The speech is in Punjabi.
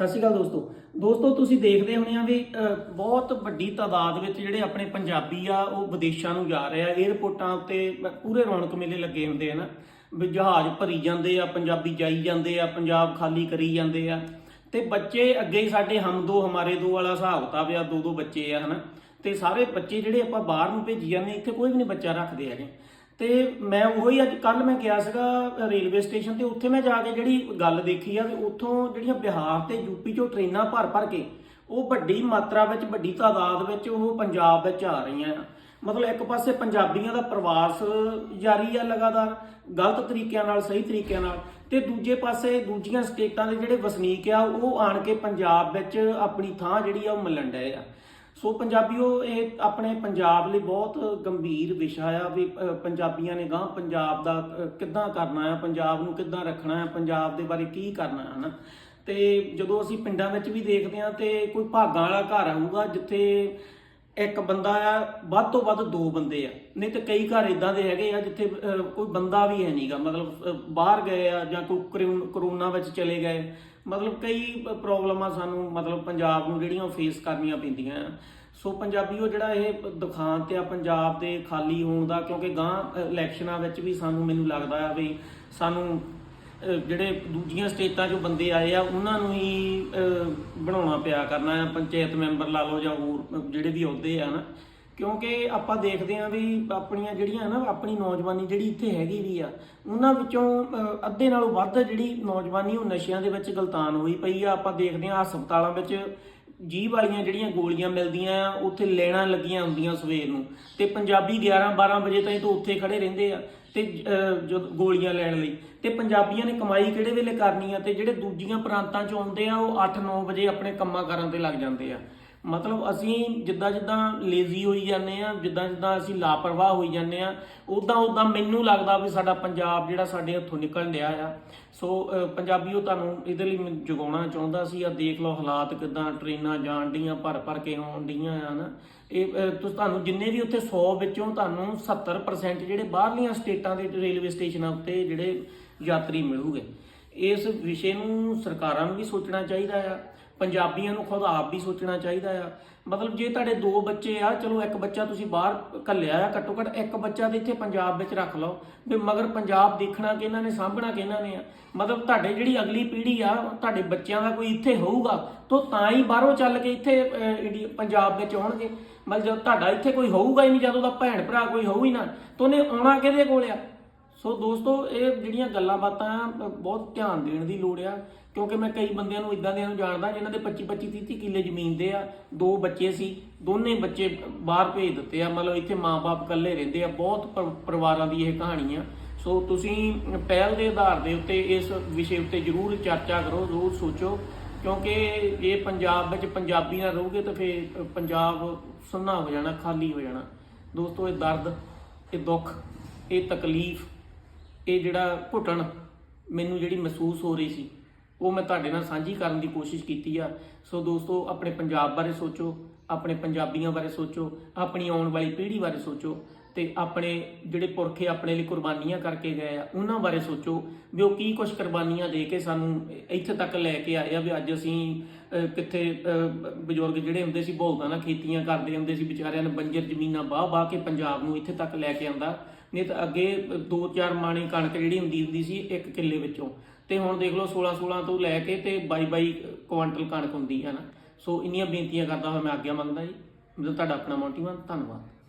ਸਤਿ ਸ਼੍ਰੀ ਅਕਾਲ ਦੋਸਤੋ। ਦੋਸਤੋ, ਤੁਸੀਂ ਦੇਖਦੇ ਹੋਣੇ ਆ ਵੀ ਬਹੁਤ ਵੱਡੀ ਤਾਦਾਦ ਵਿੱਚ ਜਿਹੜੇ ਆਪਣੇ ਪੰਜਾਬੀ ਆ, ਉਹ ਵਿਦੇਸ਼ਾਂ ਨੂੰ ਜਾ ਰਹੇ ਆ। 에ਅਰਪੋਰਟਾਂ ਉੱਤੇ ਪੂਰੇ ਰੌਣਕ ਮੇਲੇ ਲੱਗੇ ਹੁੰਦੇ ਆ ਨਾ। ਵੀ ਜਹਾਜ਼ ਭਰੀ ਜਾਂਦੇ ਆ, ਪੰਜਾਬੀ ਜਾਈ ਜਾਂਦੇ ਆ, ਪੰਜਾਬ ਖਾਲੀ ਕਰੀ ਜਾਂਦੇ ਆ। ਤੇ ਬੱਚੇ ਅੱਗੇ ਹੀ ਸਾਡੇ ਹਮ ਦੋ, ਹਮਾਰੇ ਦੋ ਵਾਲਾ ਹਿਸਾਬ ਕਿਤਾਬ ਆ, ਦੋ ਦੋ ਬੱਚੇ ਆ, ਹਨਾ। ਤੇ ਸਾਰੇ ਬੱਚੇ ਜਿਹੜੇ ਆਪਾਂ ਬਾਹਰ ਨੂੰ ਭੇਜੀ ਜਾਂਦੇ ਇੱਥੇ ਕੋਈ ਵੀ ਨਹੀਂ ਬੱਚਾ ਰੱਖਦੇ ਹੈਗੇ। ਤੇ ਮੈਂ ਉਹੀ ਅੱਜ ਕੱਲ ਮੈਂ ਗਿਆ ਸੀਗਾ ਰੇਲਵੇ ਸਟੇਸ਼ਨ ਤੇ, ਉੱਥੇ ਮੈਂ ਜਾ ਕੇ ਜਿਹੜੀ ਗੱਲ ਦੇਖੀ ਆ ਵੀ ਉੱਥੋਂ ਜਿਹੜੀਆਂ ਬਿਹਾਰ ਤੇ ਯੂਪੀ ਚੋਂ ਟ੍ਰੇਨਾਂ ਭਰ ਭਰ ਕੇ, ਉਹ ਵੱਡੀ ਮਾਤਰਾ ਵਿੱਚ, ਵੱਡੀ ਤਾਦਾਦ ਵਿੱਚ ਉਹ ਪੰਜਾਬ ਵਿੱਚ ਆ ਰਹੀਆਂ ਆ। ਮਤਲਬ ਇੱਕ ਪਾਸੇ ਪੰਜਾਬੀਆਂ ਦਾ ਪ੍ਰਵਾਸ ਜਾਰੀ ਆ ਲਗਾਤਾਰ, ਗਲਤ ਤਰੀਕਿਆਂ ਨਾਲ, ਸਹੀ ਤਰੀਕਿਆਂ ਨਾਲ, ਤੇ ਦੂਜੇ ਪਾਸੇ ਦੂਜੀਆਂ ਸਟੇਟਾਂ ਦੇ ਜਿਹੜੇ ਵਸਨੀਕ ਆ, ਉਹ ਆਣ ਕੇ ਪੰਜਾਬ ਵਿੱਚ ਆਪਣੀ ਥਾਂ ਜਿਹੜੀ ਆ, ਉਹ ਮਿਲਣ ਡਏ ਆ। ਸੋ ਪੰਜਾਬੀਓ, ਇਹ ਆਪਣੇ ਪੰਜਾਬ ਲਈ ਬਹੁਤ ਗੰਭੀਰ ਵਿਸ਼ਾ ਆ ਵੀ ਪੰਜਾਬੀਆਂ ਨੇ ਗਾਂ ਪੰਜਾਬ ਦਾ ਕਿੱਦਾਂ ਕਰਨਾ ਆ, ਪੰਜਾਬ ਨੂੰ ਕਿੱਦਾਂ ਰੱਖਣਾ ਆ, ਪੰਜਾਬ ਦੇ ਬਾਰੇ ਕੀ ਕਰਨਾ ਹੈ ਨਾ ਤੇ ਜਦੋਂ ਅਸੀਂ ਪਿੰਡਾਂ ਵਿੱਚ ਵੀ ਦੇਖਦੇ ਹਾਂ ਤੇ ਕੋਈ ਭਾਗਾਂ ਵਾਲਾ ਘਰ ਆਊਗਾ ਜਿੱਥੇ ਇੱਕ ਬੰਦਾ ਆ ਵੱਧ ਤੋਂ ਵੱਧ ਦੋ ਬੰਦੇ ਆ। ਨਹੀਂ ਤੇ ਕਈ ਘਰ ਇਦਾਂ ਦੇ ਹੈਗੇ ਆ ਜਿੱਥੇ ਅ, ਕੋਈ ਬੰਦਾ ਵੀ ਹੈ ਨਹੀਂਗਾ ਮਤਲਬ ਅ, ਬਾਹਰ ਗਏ ਆ ਜਾਂ ਕੋਈ ਕਰੋ- ਕਰੋਨਾ ਵਿੱਚ ਚਲੇ ਗਏ। ਮਤਲਬ ਕਈ ਪ੍ਰੋਬਲਮਾਂ ਸਾਨੂੰ ਮਤਲਬ ਪੰਜਾਬ ਨੂੰ ਜਿਹੜੀਆਂ ਫੇਸ ਕਰਨੀਆਂ ਪੈਂਦੀਆਂ ਆ। ਸੋ ਪੰਜਾਬੀਓ ਜਿਹੜਾ ਇਹ ਦੁਖਾਂਤ ਆ ਪੰਜਾਬ ਦੇ ਖਾਲੀ ਹੋਣ ਦਾ ਕਿਉਂਕਿ ਗਾਂ ਇਲੈਕਸ਼ਨਾਂ ਵਿੱਚ ਵੀ ਸਾਨੂੰ ਮੈਨੂੰ ਲੱਗਦਾ ਆ ਵੀ ਸਾਨੂੰ ਜਿਹੜੇ ਦੂਜੀਆਂ ਸਟੇਟਾਂ 'ਚੋਂ ਬੰਦੇ ਆਏ ਆ, ਉਹਨਾਂ ਨੂੰ ਹੀ ਬਣਾਉਣਾ ਪਿਆ ਕਰਨਾ ਆ, ਪੰਚਾਇਤ ਮੈਂਬਰ ਲਾ ਲਓ ਜਾਂ ਹੋਰ ਜਿਹੜੇ ਵੀ ਅਹੁਦੇ ਆ ਨਾ। ਕਿਉਂਕਿ ਆਪਾਂ ਦੇਖਦੇ ਆ ਵੀ ਆਪਣੀਆਂ ਜਿਹੜੀਆਂ ਨਾ, ਆਪਣੀ ਨੌਜਵਾਨੀ ਜਿਹੜੀ ਇੱਥੇ ਹੈਗੀ ਵੀ ਆ, ਉਹਨਾਂ ਵਿੱਚੋਂ ਅੱਧੇ ਨਾਲੋਂ ਵੱਧ ਜਿਹੜੀ ਨੌਜਵਾਨੀ ਉਹ ਨਸ਼ਿਆਂ ਦੇ ਵਿੱਚ ਗਲਤਾਨ ਹੋਈ ਪਈ ਆ। ਆਪਾਂ ਦੇਖਦੇ ਆ ਹਸਪਤਾਲਾਂ ਵਿੱਚ ਜੀਭ ਵਾਲੀਆਂ ਜਿਹੜੀਆਂ ਗੋਲੀਆਂ ਮਿਲਦੀਆਂ ਆ ਉੱਥੇ ਲੈਣਾ ਲੱਗੀਆਂ ਹੁੰਦੀਆਂ ਸਵੇਰ ਨੂੰ। ਤੇ ਪੰਜਾਬੀ 11 12 ਵਜੇ ਤਾਈਂ ਤੋਂ ਉੱਥੇ ਖੜੇ ਰਹਿੰਦੇ ਆ ਤੇ ਅਹ, ਗੋਲੀਆਂ ਲੈਣ ਲਈ। ਤੇ ਪੰਜਾਬੀਆਂ ਨੇ ਕਮਾਈ ਕਿਹੜੇ ਵੇਲੇ ਕਰਨੀ ਆ ਤੇ ਜਿਹੜੇ ਦੂਜੀਆਂ ਪ੍ਰਾਂਤਾਂ ਚੋਂ ਆਉਂਦੇ ਆ ਉਹ 8-9 ਵਜੇ ਆਪਣੇ ਕੰਮਾਂ ਕਾਰਾਂ ਤੇ ਲੱਗ ਜਾਂਦੇ ਆ। ਮਤਲਬ ਅਸੀਂ ਜਿੱਦਾਂ ਜਿੱਦਾਂ ਲੇਜ਼ੀ ਹੋਈ ਜਾਂਦੇ ਆ ਜਿੱਦਾਂ ਜਿੱਦਾਂ ਅਸੀਂ ਲਾਪਰਵਾਹ ਹੋਈ ਜਾਂਦੇ ਆ ਉਦਾਂ ਉਦਾਂ ਮੈਨੂੰ ਲੱਗਦਾ ਵੀ ਸਾਡਾ ਪੰਜਾਬ ਜਿਹੜਾ ਸਾਡੇ ਹੱਥੋਂ ਨਿਕਲ ਰਿਹਾ ਆ। ਸੋ ਅਹ, ਪੰਜਾਬੀਓ ਤੁਹਾਨੂੰ ਇਹਦੇ ਲਈ ਮੈਂ ਜਗਾਉਣਾ ਚਾਹੁੰਦਾ ਸੀ ਆ ਦੇਖ ਲਓ ਹਾਲਾਤ ਕਿਦਾਂ ਟ੍ਰੇਨਾਂ ਜਾਣ ਡੀਆਂ ਭਰ ਭਰ ਕੇ ਆਉਣ ਡੀਆਂ ਆ ਨਾ। ਇਹ ਅਹ, ਤੁਸੀਂ ਤੁਹਾਨੂੰ ਜਿੰਨੇ ਵੀ ਉੱਥੇ 100 ਵਿੱਚੋਂ ਤੁਹਾਨੂੰ 70% ਜਿਹੜੇ ਬਾਹਰਲੀਆਂ ਸਟੇਟਾਂ ਦੇ ਰੇਲਵੇ ਸਟੇਸ਼ਨਾਂ ਉੱਤੇ ਜਿਹੜੇ ਯਾਤਰੀ ਮਿਲੂਗੇ। ਇਸ ਵਿਸ਼ੇ ਨੂੰ ਸਰਕਾਰਾਂ ਨੂੰ ਵੀ ਸੋਚਣਾ ਚਾਹੀਦਾ ਆ। ਪੰਜਾਬੀਆਂ ਨੂੰ ਖੁਦ ਆਪ ਵੀ ਸੋਚਣਾ ਚਾਹੀਦਾ ਆ। ਮਤਲਬ ਜੇ ਤੁਹਾਡੇ ਦੋ ਬੱਚੇ ਆ, ਚਲੋ ਇੱਕ ਬੱਚਾ ਤੁਸੀਂ ਬਾਹਰ ਘੱਲਿਆ ਆ ਘੱਟੋ ਘੱਟ, ਇੱਕ ਬੱਚਾ ਤੇ ਇੱਥੇ ਪੰਜਾਬ ਵਿੱਚ ਰੱਖ ਲਓ। ਵੀ ਮਗਰ ਪੰਜਾਬ ਦੇਖਣਾ ਕਿ ਇਹਨਾਂ ਨੇ, ਸਾਂਭਣਾ ਕਿ ਇਹਨਾਂ ਨੇ ਆ। ਮਤਲਬ ਤੁਹਾਡੇ ਜਿਹੜੀ ਅਗਲੀ ਪੀੜ੍ਹੀ ਆ, ਤੁਹਾਡੇ ਬੱਚਿਆਂ ਦਾ ਕੋਈ ਇੱਥੇ ਹੋਊਗਾ, ਤਾਂ ਤਾਂ ਹੀ ਬਾਹਰੋਂ ਚੱਲ ਕੇ ਇੱਥੇ ਇੰਡੀ- ਪੰਜਾਬ ਵਿੱਚ ਆਉਣਗੇ। ਮਤਲਬ ਜਦ ਤੁਹਾਡਾ ਇੱਥੇ ਕੋਈ ਹੋਊਗਾ ਹੀ ਨਹੀਂ, ਜਦੋਂ ਦਾ ਭੈਣ ਭਰਾ ਕੋਈ ਹੋਊ ਹੀ ਨਾ, ਤਾਂ ਉਹਨੇ ਆਉਣਾ ਕਿਹਦੇ ਕੋਲ ਆ? ਸੋ ਦੋਸਤੋ, ਇਹ ਜਿਹੜੀਆਂ ਗੱਲਾਂ ਬਾਤਾਂ ਆ ਬਹੁਤ ਧਿਆਨ ਦੇਣ ਦੀ ਲੋੜ ਆ, ਕਿਉਂਕਿ ਮੈਂ ਕਈ ਬੰਦਿਆਂ ਨੂੰ ਇਦਾਂ ਦਿਆਂ ਨੂੰ ਜਾਣਦਾ, ਜਿਨ੍ਹਾਂ ਦੇ 25 25 30 ਕਿੱਲੇ ਜ਼ਮੀਨ ਦੇ ਆ, ਦੋ ਬੱਚੇ ਸੀ, ਦੋਨੇ ਬੱਚੇ ਬਾਹਰ ਭੇਜ ਦਿੱਤੇ ਆ, ਮਤਲਬ ਇੱਥੇ ਮਾਪੇ ਇਕੱਲੇ ਰਹਿੰਦੇ ਆ, ਬਹੁਤ ਪਰਿਵਾਰਾਂ ਦੀ ਇਹ ਕਹਾਣੀ ਆ। ਸੋ ਤੁਸੀਂ ਪਹਿਲ ਦੇ ਆਧਾਰ ਦੇ ਉੱਤੇ ਇਸ ਵਿਸ਼ੇ ਉੱਤੇ ਜ਼ਰੂਰ ਚਰਚਾ ਕਰੋ, ਜ਼ਰੂਰ ਸੋਚੋ, ਕਿਉਂਕਿ ਜੇ ਪੰਜਾਬ ਵਿੱਚ ਪੰਜਾਬੀ ਨਾ ਰਹੋਗੇ ਤਾਂ ਫਿਰ ਪੰਜਾਬ ਸੁੰਨਾ ਹੋ ਜਾਣਾ, ਖਾਲੀ ਹੋ ਜਾਣਾ। ਦੋਸਤੋ, ਇਹ ਦਰਦ, ਇਹ ਦੁੱਖ, ਇਹ ਤਕਲੀਫ ਇਹ ਜਿਹੜਾ ਘੁੱਟਣ ਮੈਨੂੰ ਜਿਹੜੀ ਮਹਿਸੂਸ ਹੋ ਰਹੀ ਸੀ ਉਹ ਮੈਂ ਤੁਹਾਡੇ ਨਾਲ ਸਾਂਝੀ ਕਰਨ ਦੀ ਕੋਸ਼ਿਸ਼ ਕੀਤੀ ਆ। ਸੋ ਦੋਸਤੋ, ਆਪਣੇ ਪੰਜਾਬ ਬਾਰੇ ਸੋਚੋ, ਆਪਣੇ ਪੰਜਾਬੀਆਂ ਬਾਰੇ ਸੋਚੋ, ਆਪਣੀ ਆਉਣ ਵਾਲੀ ਪੀੜ੍ਹੀ ਬਾਰੇ ਸੋਚੋ ਤੇ ਆਪਣੇ ਜਿਹੜੇ ਪੁਰਖੇ ਆਪਣੇ ਲਈ ਕੁਰਬਾਨੀਆਂ ਕਰਕੇ ਗਏ ਆ, ਉਹਨਾਂ ਬਾਰੇ ਸੋਚੋ। ਵੀ ਉਹ ਕੀ ਕੁਝ ਕੁਰਬਾਨੀਆਂ ਦੇ ਕੇ ਸਾਨੂੰ ਇੱਥੇ ਤੱਕ ਲੈ ਕੇ ਆਏ ਆ ਵੀ ਅੱਜ ਅਸੀਂ ਕਿੱਥੇ ਬਜ਼ੁਰਗ ਜਿਹੜੇ ਹੁੰਦੇ ਸੀ ਬੋਲਦਾ ਨਾ, ਖੇਤੀਆਂ ਕਰਦੇ ਹੁੰਦੇ ਸੀ ਵਿਚਾਰਿਆਂ ਨੇ ਬੰਜਰ ਜ਼ਮੀਨਾਂ ਬਾਹ ਬਾਹ ਕੇ ਪੰਜਾਬ ਨੂੰ ਇੱਥੇ ਤੱਕ ਲੈ ਕੇ ਆਂਦਾ ਨਹੀਂ ਤਾਂ ਅੱਗੇ ਦੋ ਚਾਰ ਮਾਣੀ ਕਣਕ ਜਿਹੜੀ ਹੁੰਦੀ ਹੁੰਦੀ ਸੀ ਇੱਕ ਕਿੱਲੇ ਵਿੱਚੋਂ ਤੇ ਹੁਣ ਦੇਖ ਲਓ 16 16 ਤੋਂ ਲੈ ਕੇ ਤੇ 22 22 ਕੁਆਂਟਲ ਕਣਕ ਹੁੰਦੀ ਹੈ ਨਾ। ਸੋ ਇੰਨੀਆਂ ਬੇਨਤੀਆਂ ਕਰਦਾ ਹੋਇਆ ਮੈਂ ਆਗਿਆ ਮੰਗਦਾ ਜੀ। ਮੈਂ ਤੁਹਾਡਾ ਆਪਣਾ ਮੋਟੀਵਾਨ ਧੰਨਵਾਦ।